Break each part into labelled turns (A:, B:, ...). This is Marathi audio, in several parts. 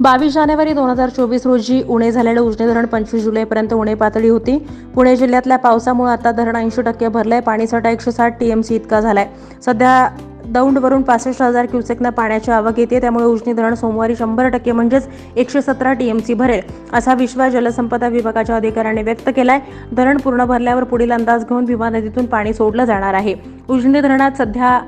A: बावीस जानेवारी दोन हजार चोवीस रोजी उणे झालेलं उजनी धरण पंचवीस जुलैपर्यंत उणे पातळी होती. पुणे जिल्ह्यातल्या पावसामुळे आता धरण ऐंशी टक्के भरलंय. पाणीसाठा एकशे साठ टीएमसी इतका झालाय. सध्या दौंडवरून पासष्ट हजार क्युसेकनं पाण्याची आवक येते. त्यामुळे उजनी धरण सोमवारी शंभर टक्के म्हणजेच एकशे सतरा टीएमसी भरेल असा विश्वास जलसंपदा विभागाच्या अधिकाऱ्यांनी व्यक्त केलाय. धरण पूर्ण भरल्यावर पुढील अंदाज घेऊन भीमा नदीतून पाणी सोडलं जाणार आहे. उजनी धरणात सध्या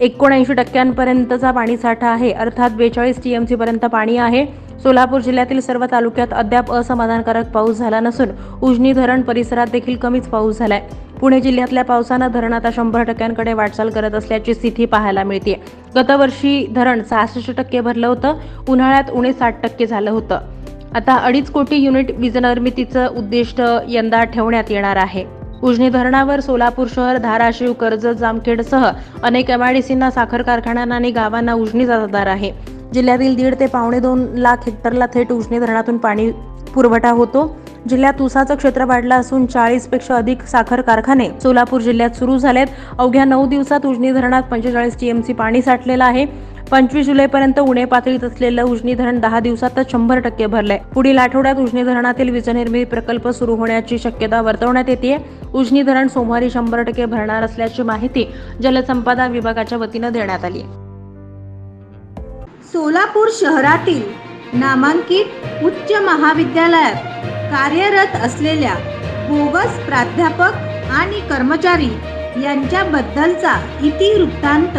A: एकोणऐंशी टक्क्यांपर्यंतचा पाणीसाठा आहे. अर्थात बेचाळीस टी एम पर्यंत पाणी आहे. सोलापूर जिल्ह्यातील सर्व तालुक्यात अद्याप असमाधानकारक पाऊस झाला नसून उजनी धरण परिसरात देखील कमीच पाऊस झालाय. पुणे जिल्ह्यातल्या पावसानं धरण आता शंभर टक्क्यांकडे वाटचाल करत असल्याची स्थिती पाहायला मिळते गतवर्षी धरण सहासष्ट टक्के भरलं होतं. उन्हाळ्यात उणे साठ टक्के झालं होतं. आता अडीच कोटी युनिट वीजनिर्मितीचं उद्दिष्ट यंदा ठेवण्यात येणार आहे. उजनी धरणावर सोलापूर शहर धाराशिव कर्जत जामखेडसह अनेक एमआयडीसींना साखर कारखान्यांना आणि गावांना उजनी आधार आहे. जिल्ह्यातील दीड ते पावणे दोन लाख हेक्टरला थेट उजनी धरणातून पाणी पुरवठा होतो. जिल्ह्यात ऊसाचं क्षेत्र वाढलं असून चाळीसपेक्षा अधिक साखर कारखाने सोलापूर जिल्ह्यात सुरू झालेत. अवघ्या नऊ दिवसात उजनी धरणात पंचेचाळीस टीएमसी पाणी साठलेलं आहे. पंचवीस जुलैपर्यंत उणे पातळीत असलेलं उजनी धरण दहा दिवसातच शंभर टक्के भरलंय. पुढील आठवड्यात उजनी धरणातील वीजनिर्मिती प्रकल्प सुरू होण्याची शक्यता वर्तवण्यात येते उजनी धरण सोमवारी शंभर टक्के भरणार असल्याची माहिती जलसंपदा विभागाच्या वतीनं देण्यात आली
B: सोलापूर शहरातील नामांकित उच्च महाविद्यालयात कार्यरत असलेल्या बोगस प्राध्यापक आणि कर्मचारी यांच्याबद्दलचा इतिवृत्तांत